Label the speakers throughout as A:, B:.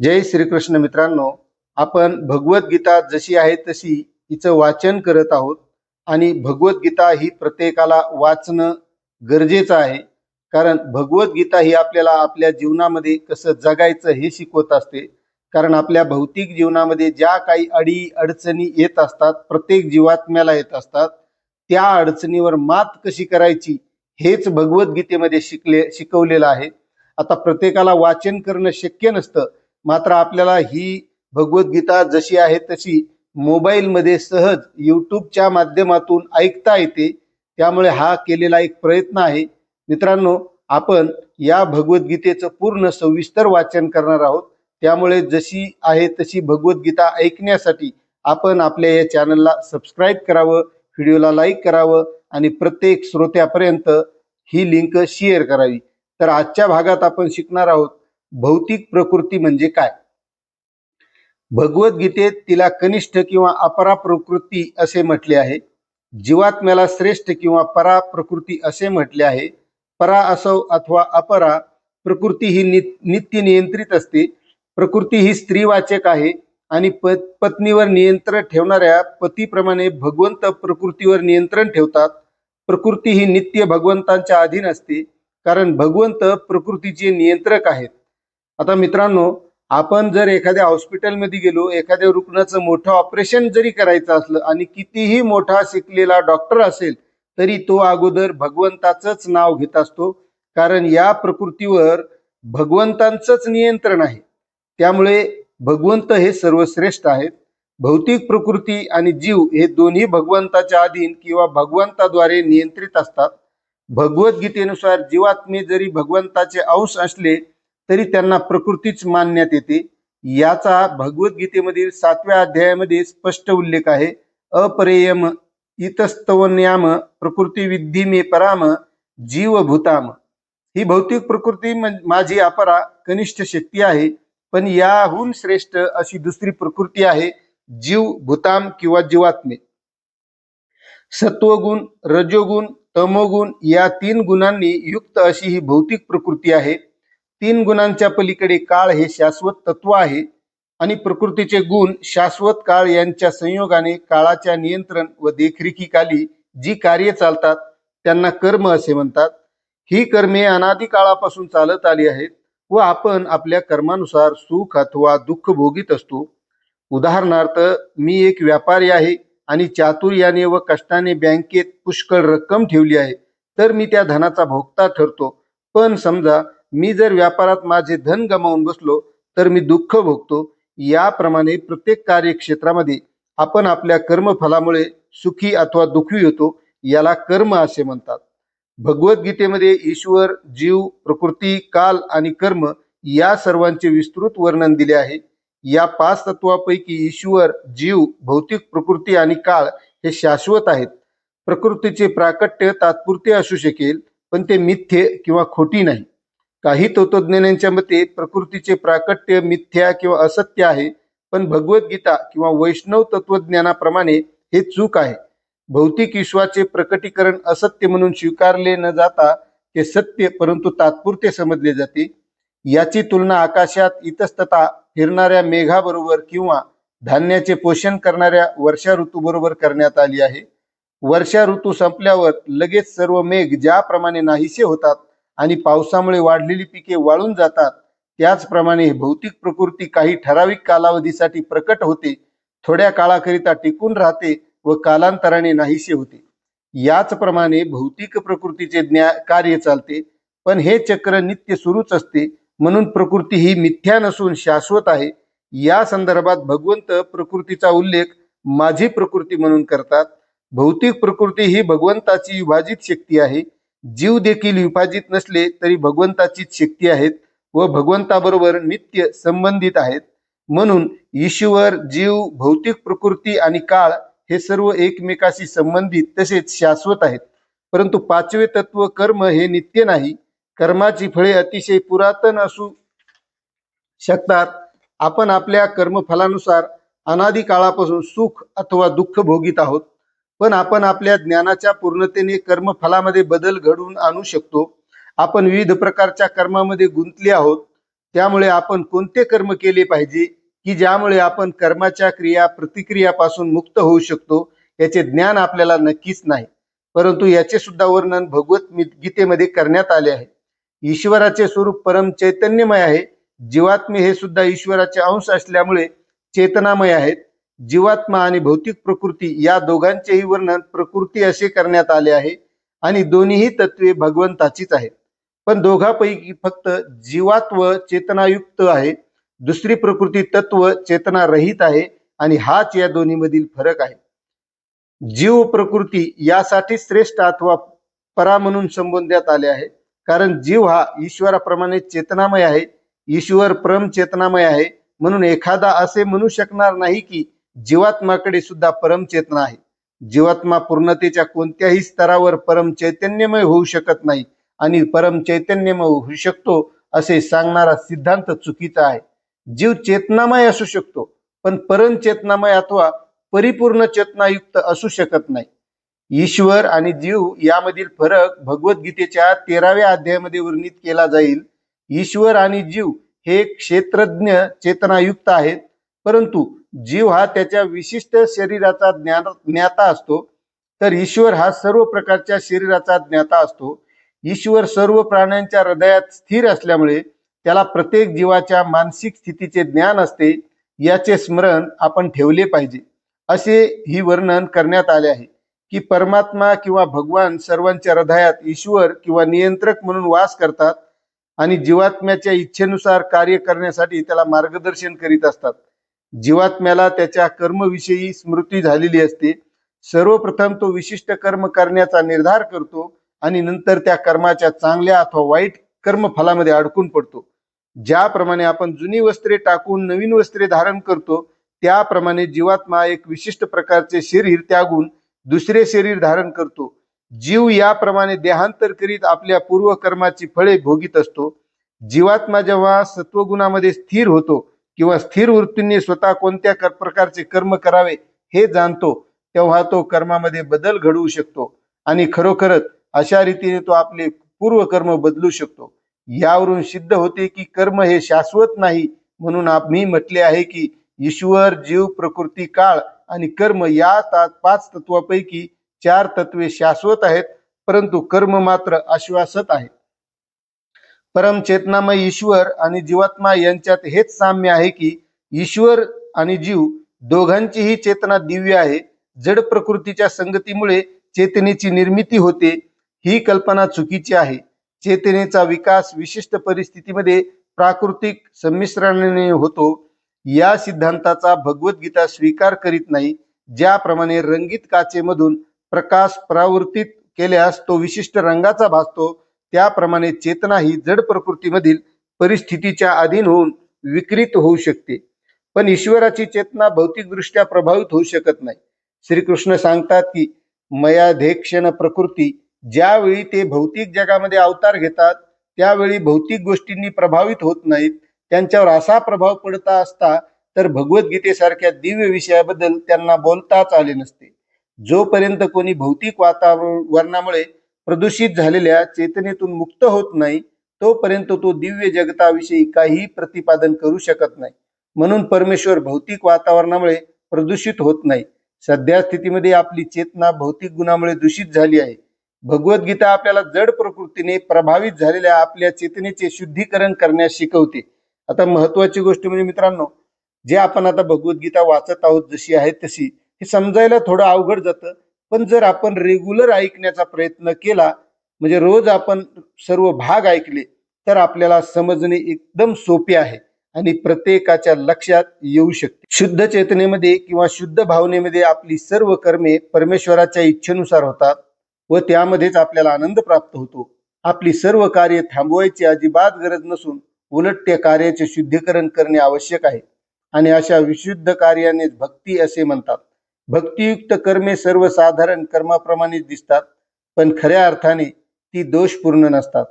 A: जय श्रीकृष्ण मित्रांनो आपण भगवद्गीता जशी आहे तशी हिचं वाचन करत आहोत आणि भगवद्गीता ही प्रत्येकाला वाचणं गरजेचं आहे. कारण भगवद्गीता ही आपल्याला आपल्या जीवनामध्ये कसं जगायचं हे शिकवत असते. कारण आपल्या भौतिक जीवनामध्ये ज्या काही अडी अडचणी येत असतात प्रत्येक जीवात्म्याला येत असतात त्या अडचणीवर मात कशी करायची हेच भगवद्गीतेमध्ये शिकले शिकवलेलं आहे. आता प्रत्येकाला वाचन करणं शक्य नसतं. मात्र आपल्याला ही भगवद्गीता जशी आहे तशी मोबाईलमध्ये सहज यूट्यूबच्या माध्यमातून ऐकता येते. त्यामुळे हा केलेला एक प्रयत्न आहे. मित्रांनो आपण या भगवद्गीतेचं पूर्ण सविस्तर वाचन करणार आहोत. त्यामुळे जशी आहे तशी भगवद्गीता ऐकण्यासाठी आपण आपल्या या चॅनलला सबस्क्राईब करावं व्हिडिओला लाईक करावं आणि प्रत्येक श्रोत्यापर्यंत ही लिंक शेअर करावी. तर आजच्या भागात आपण शिकणार आहोत भौतिक प्रकृती म्हणजे काय? भगवद्गीतेत तिला कनिष्ठ किंवा अपरा प्रकृती असे म्हटले आहे. जीवात्म्याला श्रेष्ठ किंवा परा प्रकृती असे म्हटले आहे. परा असो अथवा अपरा प्रकृती ही नित्य नियंत्रित असते. प्रकृती ही स्त्रीवाचक आहे आणि प पत्नीवर नियंत्रण ठेवणाऱ्या पतीप्रमाणे भगवंत प्रकृतीवर नियंत्रण ठेवतात. प्रकृती ही नित्य भगवंतांच्या अधीन असते कारण भगवंत प्रकृतीचे नियंत्रक आहेत. आता मित्रांनो आपण जर एखाद्या हॉस्पिटलमध्ये गेलो एखाद्या रुग्णाचं मोठं ऑपरेशन जरी करायचं असलं आणि कितीही मोठा शिकलेला डॉक्टर असेल तरी तो अगोदर भगवंताचंच नाव घेत असतो. कारण या प्रकृतीवर भगवंतांचंच नियंत्रण आहे. त्यामुळे भगवंत हे सर्वश्रेष्ठ आहेत. भौतिक प्रकृती आणि जीव हे दोन्ही भगवंताच्या अधीन किंवा भगवंताद्वारे नियंत्रित असतात. भगवद्गीतेनुसार जीवात्मे जरी भगवंताचे अंश असले तरी त्यांना प्रकृतीच मानण्यात येते. याचा भगवद्गीतेमधील सातव्या अध्यायामध्ये स्पष्ट उल्लेख आहे. अपरेयम इतस्तवन्याम प्रकृती मे पराम जीवभूताम. ही भौतिक प्रकृती माझी अपरा कनिष्ठ शक्ती आहे. पण याहून श्रेष्ठ अशी दुसरी प्रकृती आहे जीव भूताम किंवा जीवात्मे. सत्वगुण रजोगुण तमोगुण या तीन गुणांनी युक्त अशी ही भौतिक प्रकृती आहे. तीन गुणांच्या पलीकडे काळ हे शाश्वत तत्व आहे आणि प्रकृतीचे गुण शाश्वत काळ यांच्या संयोगाने काळाच्या नियंत्रण व देखरेखीखाली जी कार्य चालतात त्यांना कर्म असे म्हणतात. ही कर्मे अनादी काळापासून चालत आली आहेत व आपण आपल्या कर्मानुसार सुख अथवा दुःख भोगीत असतो. उदाहरणार्थ मी एक व्यापारी आहे आणि चातुर्याने व कष्टाने बँकेत पुष्कळ रक्कम ठेवली आहे तर मी त्या धनाचा भोगता ठरतो. पण समजा मी जर व्यापारात माझे धन गमावून बसलो तर मी दुःख भोगतो. याप्रमाणे प्रत्येक कार्यक्षेत्रामध्ये आपण आपल्या कर्मफलामुळे सुखी अथवा दुःखी होतो याला कर्म असे म्हणतात. भगवद्गीतेमध्ये ईश्वर जीव प्रकृती काल आणि कर्म या सर्वांचे विस्तृत वर्णन दिले आहे. या पाच तत्वापैकी ईश्वर जीव भौतिक प्रकृती आणि काळ हे शाश्वत आहेत. प्रकृतीचे प्राकट्य तात्पुरते असू शकेल पण ते मिथ्ये किंवा खोटी नाही. काही तत्वज्ञानांच्या मते प्रकृतीचे प्राकट्य मिथ्या किंवा असत्य आहे पण भगवद्गीता किंवा वैष्णव तत्वज्ञानाप्रमाणे हे चूक आहे. भौतिक विश्वाचे प्रकटीकरण असत्य म्हणून स्वीकारले न जाता ते सत्य परंतु तात्पुरते समजले जाते. याची तुलना आकाशात इतस्तता फिरणाऱ्या मेघाबरोबर किंवा धान्याचे पोषण करणाऱ्या वर्षा ऋतूबरोबर करण्यात आली आहे. वर्षा ऋतू संपल्यावर लगेच सर्व मेघ ज्याप्रमाणे नाहीसे होतात आणि पावसामुळे वाढलेली पिके वाळून जातात. त्याचप्रमाणे भौतिक प्रकृती काही ठराविक कालावधीसाठी प्रकट होते. थोड्या काळाकरिता टिकून राहते व कालांतराने नाहीसे होते. याचप्रमाणे भौतिक प्रकृतीचे ज्ञा कार्य चालते पण हे चक्र नित्य सुरूच असते म्हणून प्रकृती ही मिथ्या नसून शाश्वत आहे. या संदर्भात भगवंत प्रकृतीचा उल्लेख माझी प्रकृती म्हणून करतात. भौतिक प्रकृती ही भगवंताची विभाजित शक्ती आहे. जीव देखील विभाजित नसले तरी भगवंताचीच शक्ती आहेत व भगवंताबरोबर नित्य संबंधित आहेत. म्हणून ईश्वर जीव भौतिक प्रकृती आणि काळ हे सर्व एकमेकाशी संबंधित तसेच शाश्वत आहेत. परंतु पाचवे तत्व कर्म हे नित्य नाही. कर्माची फळे अतिशय पुरातन असू शकतात. आपण आपल्या कर्मफलानुसार अनादी काळापासून सुख अथवा दुःख भोगीत आहोत. पण आपण आपल्या ज्ञानाच्या पूर्णतेने कर्मफलामध्ये बदल घडवून आणू शकतो. आपण विविध प्रकारच्या कर्मामध्ये गुंतले आहोत. त्यामुळे आपण कोणते कर्म केले पाहिजे? की ज्यामुळे आपण कर्माच्या क्रिया प्रतिक्रियापासून मुक्त होऊ शकतो? याचे ज्ञान आपल्याला नक्कीच नाही. परंतु याचे सुद्धा वर्णन भगवत मी- गीतेमध्ये करण्यात आले आहे. ईश्वराचे स्वरूप परम चैतन्यमय आहे. जीवात्मे हे सुद्धा ईश्वराचे अंश असल्यामुळे चेतनामय आहेत. जीवात्मा आणि भौतिक प्रकृती या दोघांचेही वर्णन प्रकृती असे करण्यात आले आहे आणि दोन्हीही तत्वे भगवंताचीच आहेत. पण दोघांपैकी फक्त जीवात्व चेतनायुक्त आहे दुसरी प्रकृती तत्व चेतना रहित आहे आणि हाच या दोन्हीमधील फरक आहे. जीव प्रकृती यासाठी श्रेष्ठ अथवा परा म्हणून संबोधण्यात आले आहे कारण जीव हा ईश्वराप्रमाणे चेतनामय आहे ईश्वर परम चेतनामय आहे म्हणून एखादा असे म्हणू शकणार नाही की जीवात्माकडे सुद्धा परम चेतना आहे. जीवात्मा पूर्णतेच्या कोणत्याही स्तरावर परम चैतन्यमय होऊ शकत नाही आणि परम चैतन्यमय होऊ शकतो असे सांगणारा सिद्धांत चुकीचा आहे. जीव चेतनामय असू शकतो पण परम चेतनामय अथवा परिपूर्ण चेतनायुक्त असू शकत नाही. ईश्वर आणि जीव यामधील फरक भगवद्गीतेच्या तेराव्या अध्यायामध्ये वर्णित केला जाईल. ईश्वर आणि जीव हे क्षेत्रज्ञ चेतनायुक्त आहेत परंतु जीव हा त्याच्या विशिष्ट शरीराचा ज्ञान ज्ञाता असतो. तर ईश्वर हा सर्व प्रकारच्या शरीराचा ज्ञाता असतो. ईश्वर सर्व प्राण्यांच्या हृदयात स्थिर असल्यामुळे त्याला प्रत्येक जीवाच्या मानसिक स्थितीचे ज्ञान असते याचे स्मरण आपण ठेवले पाहिजे. असे ही वर्णन करण्यात आले आहे की परमात्मा किंवा भगवान सर्वांच्या हृदयात ईश्वर किंवा नियंत्रक म्हणून वास करतात आणि जीवात्म्याच्या इच्छेनुसार कार्य करण्यासाठी त्याला मार्गदर्शन करीत असतात. जीवात्म्याला त्याच्या कर्मविषयी स्मृती झालेली असते. सर्वप्रथम तो विशिष्ट कर्म करण्याचा निर्धार करतो आणि नंतर त्या कर्माच्या चांगल्या अथवा वाईट कर्मफलामध्ये अडकून पडतो. ज्याप्रमाणे आपण जुनी वस्त्रे टाकून नवीन वस्त्रे धारण करतो त्याप्रमाणे जीवात्मा एक विशिष्ट प्रकारचे शरीर त्यागून दुसरे शरीर धारण करतो. जीव याप्रमाणे देहांतर करीत आपल्या पूर्व कर्माची फळे भोगीत असतो. जीवात्मा जेव्हा सत्वगुणामध्ये स्थिर होतो किंवा स्थिर वृत्तींनी स्वतः कोणत्या कर- प्रकारचे कर्म करावे हे जाणतो तेव्हा तो कर्मामध्ये बदल घडवू शकतो. आणि खरोखरच अशा रीतीने तो आपले पूर्व कर्म बदलू शकतो. यावरून सिद्ध होते की कर्म हे शाश्वत नाही म्हणून आम्ही म्हटले आहे की ईश्वर जीव प्रकृती काळ आणि कर्म या पाच तत्वापैकी चार तत्वे शाश्वत आहेत परंतु कर्म मात्र आश्वासत आहे परम चेतनामय ईश्वर आणि जीवात्मा यांच्यात हेच साम्य आहे की ईश्वर आणि जीव दोघांचीही चेतना दिव्य आहे. जड प्रकृतीच्या संगतीमुळे चेतनेची निर्मिती होते. ही कल्पना चुकीची आहे. चेतनेचा विकास विशिष्ट परिस्थितीमध्ये प्राकृतिक संमिश्रणाने होतो. या सिद्धांताचा भगवद्गीता स्वीकार करीत नाही. ज्याप्रमाणे रंगीत काचेमधून प्रकाश परावर्तित केल्यास तो विशिष्ट रंगाचा भासतो. त्याप्रमाणे चेतना ही जड प्रकृतीमधील परिस्थितीच्या अधीन होऊन विकृत होऊ शकते. पण ईश्वराची चेतना भौतिकदृष्ट्या प्रभावित होऊ शकत नाही. श्रीकृष्ण सांगतात की मयाधेक्षण प्रकृती ज्यावेळी ते भौतिक जगामध्ये अवतार घेतात त्यावेळी भौतिक गोष्टींनी प्रभावित होत नाहीत. त्यांच्यावर असा प्रभाव पडता असता तर भगवद्गीतेसारख्या दिव्य विषयाबद्दल त्यांना बोलताच आले नसते. जोपर्यंत कोणी भौतिक वातावरणामुळे प्रदूषित झालेल्या चेतनेतून मुक्त होत नाही तोपर्यंत तो दिव्य जगताविषयी काहीही प्रतिपादन करू शकत नाही. म्हणून परमेश्वर भौतिक वातावरणामुळे प्रदूषित होत नाही. सध्या स्थितीमध्ये आपली चेतना भौतिक गुणामुळे दूषित झाली आहे. भगवद्गीता आपल्याला जड प्रकृतीने प्रभावित झालेल्या आपल्या चेतनेचे शुद्धीकरण करण्यास शिकवते. आता महत्वाची गोष्ट म्हणजे मित्रांनो जे आपण आता भगवद्गीता वाचत आहोत जशी आहे तशी हे समजायला थोडं अवघड जातं पण जर आपण रेग्युलर ऐकण्याचा प्रयत्न केला म्हणजे रोज आपण सर्व भाग ऐकले तर आपल्याला समजणे एकदम सोपे आहे आणि प्रत्येकाच्या लक्षात येऊ शकते. शुद्ध चेतनेमध्ये किंवा शुद्ध भावनेमध्ये आपली सर्व कर्मे परमेश्वराच्या इच्छेनुसार होतात व त्यामध्येच आपल्याला आनंद प्राप्त होतो. आपली सर्व कार्य थांबवायची अजिबात गरज नसून उलट त्या कार्याचे शुद्धीकरण करणे आवश्यक आहे. आणि अशा विशुद्ध कार्याने भक्ती असे म्हणतात. भक्तियुक्त कर्मे सर्वसाधारण कर्माप्रमाणे दिसतात पण खऱ्या अर्थाने ती दोषपूर्ण नसतात.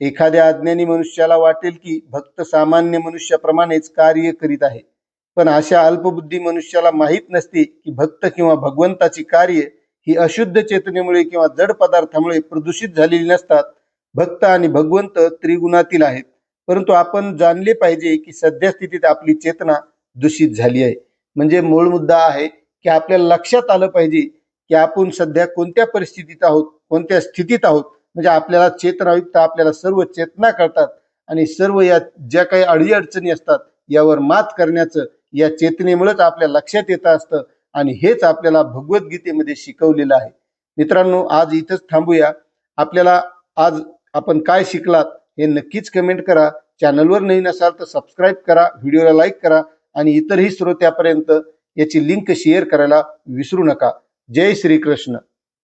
A: एखाद्या अज्ञानी मनुष्याला वाटेल की भक्त सामान्य मनुष्याप्रमाणेच कार्य करीत आहे. पण अशा अल्पबुद्धी मनुष्याला माहीत नसते की भक्त किंवा भगवंताची कार्य ही अशुद्ध चेतनेमुळे किंवा जड पदार्थामुळे प्रदूषित झालेली नसतात. भक्त आणि भगवंत त्रिगुणातील आहेत. परंतु आपण जाणले पाहिजे की सध्या स्थितीत आपली चेतना दूषित झाली आहे. म्हणजे मूळ मुद्दा आहे की आपल्याला लक्षात आलं पाहिजे की आपण सध्या कोणत्या परिस्थितीत आहोत कोणत्या स्थितीत आहोत. म्हणजे आपल्याला चेतनायुक्त आपल्याला सर्व चेतना करतात आणि सर्व या ज्या काही अडीअडचणी असतात यावर मात करण्याचं या चेतनेमुळेच आपल्या लक्षात येत असतं आणि हेच आपल्याला भगवद्गीतेमध्ये शिकवलेलं आहे. मित्रांनो आज इथंच थांबूया. आपल्याला आज आपण काय शिकलात हे नक्कीच कमेंट करा. चॅनलवर नवीन असाल तर सबस्क्राईब करा व्हिडिओला लाईक करा आणि इतरही श्रोत्यापर्यंत याची लिंक शेअर करायला विसरू नका. जय श्रीकृष्ण.